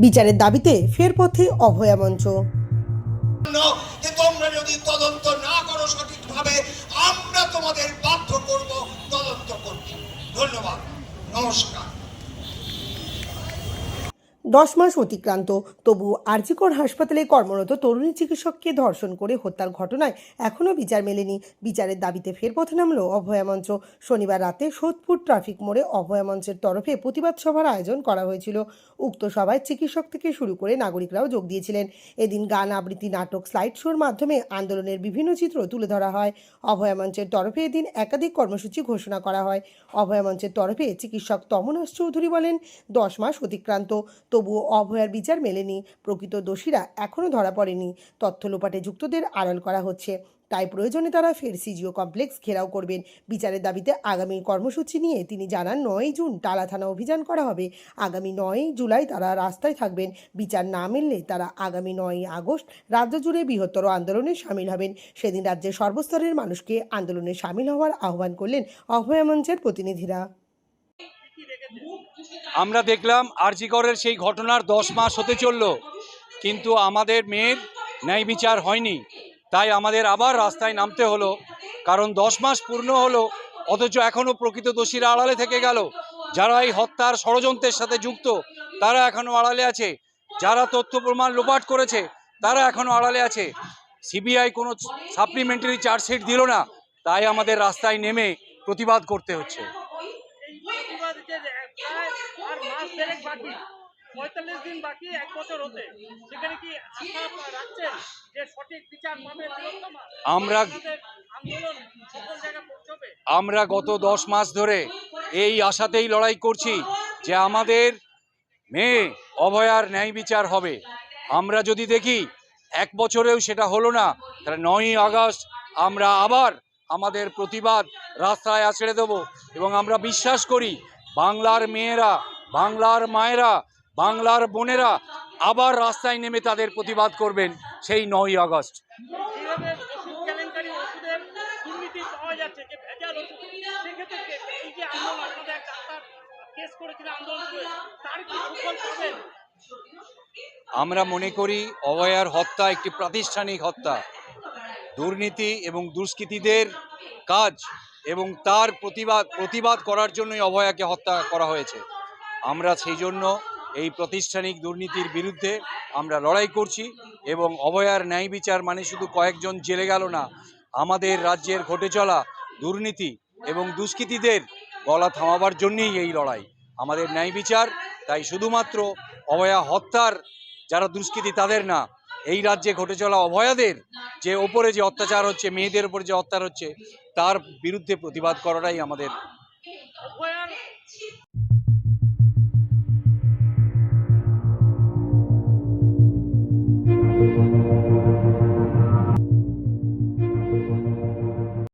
বিচারের দাবিতে ফের পথে অভয়া মঞ্চ। তোমরা যদি তদন্ত না করো সঠিকভাবে, আমরা তোমাদের বাধ্য করব তদন্ত করতে। ধন্যবাদ। নমস্কার। দশ মাস অতিক্রান্ত। তবু আরজিকর হাসপাতালে কর্মরত তরুণী চিকিৎসককে ধর্ষণ করে হত্যার ঘটনায় এখনও বিচার মেলেনি। বিচারের দাবিতে ফের পথে নামল অভয়া মঞ্চ। শনিবার রাতে সোদপুর ট্রাফিক মোড়ে অভয়া মঞ্চের তরফে প্রতিবাদ সভার আয়োজন করা হয়েছিল। উক্ত সভায় চিকিৎসক থেকে শুরু করে নাগরিকরাও যোগ দিয়েছিলেন। এদিন গান আবৃত্তি নাটক স্লাইড শোর মাধ্যমে আন্দোলনের বিভিন্ন চিত্র তুলে ধরা হয়। অভয়া মঞ্চের তরফে এদিন একাধিক কর্মসূচি ঘোষণা করা হয়। অভয়া মঞ্চের তরফে চিকিৎসক তমনাশ চৌধুরী বলেন, দশ মাস অতিক্রান্ত। তবুও অভয়ার বিচার মেলেনি। প্রকৃত দোষীরা এখনও ধরা পড়েনি। তথ্য লোপাটে যুক্তদের আড়াল করা হচ্ছে। তাই প্রয়োজনে তারা ফের সিজিও কমপ্লেক্স ঘেরাও করবেন। বিচারের দাবিতে আগামী কর্মসূচি নিয়ে তিনি জানান নয় জুন টালা থানা অভিযান করা হবে। আগামী নয় জুলাই তারা রাস্তায় থাকবেন। বিচার না মিললে তারা আগামী নয় আগস্ট রাজ্য জুড়ে বৃহত্তর আন্দোলনে সামিল হবেন। সেদিন রাজ্যের সর্বস্তরের মানুষকে আন্দোলনে সামিল হওয়ার আহ্বান করলেন অভয়া মঞ্চের প্রতিনিধিরা। আমরা দেখলাম আরজিকরের সেই ঘটনার দশ মাস হতে চলল, কিন্তু আমাদের মেয়ের ন্যায় বিচার হয়নি। তাই আমাদের আবার রাস্তায় নামতে হলো, কারণ দশ মাস পূর্ণ হলো, অথচ এখনও প্রকৃত দোষীরা আড়ালে থেকে গেল। যারা এই হত্যার ষড়যন্ত্রের সাথে যুক্ত, তারা এখনও আড়ালে আছে। যারা তথ্য প্রমাণ লোপাট করেছে, তারা এখনও আড়ালে আছে। সিবিআই কোনো সাপ্লিমেন্টারি চার্জশিট দিল না, তাই আমাদের রাস্তায় নেমে প্রতিবাদ করতে হচ্ছে এই প্রতিবাদ যে প্রায় আর মাস দেড়েক বাকি। পঁয়তাল্লিশ দিন বাকি এক বছর হতে সেখানে কি আশা রাখছেন যে সঠিক বিচার পাবে আমরা- আন্দোলন সকল জায়গায় পৌঁছবে। আমরা গত দশ মাস ধরে এই আশাতেই লড়াই করছি যে আমাদের মেয়ে অভয়ার ন্যায় বিচার হবে। আমরা যদি দেখি এক বছরেও সেটা হলো না তাহলে নয়ই আগস্ট আমরা আবার আমাদের প্রতিবাদ রাস্তায় আছড়ে দেবো। এবং আমরা বিশ্বাস করি বাংলার মেয়েরা বাংলার মায়েরা বাংলার বোনেরা আবার রাস্তায় নেমে তাদের প্রতিবাদ করবেন সেই নয়ই আগস্ট। আমরা মনে করি অভয়ার হত্যা একটি প্রাতিষ্ঠানিক হত্যা। দুর্নীতি এবং দুষ্কৃতীদের কাজ এবং তার প্রতিবাদ প্রতিবাদ করার জন্যই অভয়াকে হত্যা করা হয়েছে। আমরা সেই জন্য এই প্রাতিষ্ঠানিক দুর্নীতির বিরুদ্ধে আমরা লড়াই করছি এবং অভয়ার ন্যায় বিচার মানে শুধু কয়েকজন জেলে গেল না, আমাদের রাজ্যের ঘটে চলা দুর্নীতি এবং দুষ্কৃতীদের গলা থামাবার জন্যই এই লড়াই। আমাদের ন্যায় বিচার, তাই শুধুমাত্র অভয়া হত্যার যারা দুষ্কৃতী তাদের না, এই রাজ্যে ঘটে চলা অভয়াদের যে ওপরে যে অত্যাচার হচ্ছে, মেয়েদের উপরে যে অত্যাচার হচ্ছে, তার বিরুদ্ধে প্রতিবাদ করাটাই আমাদের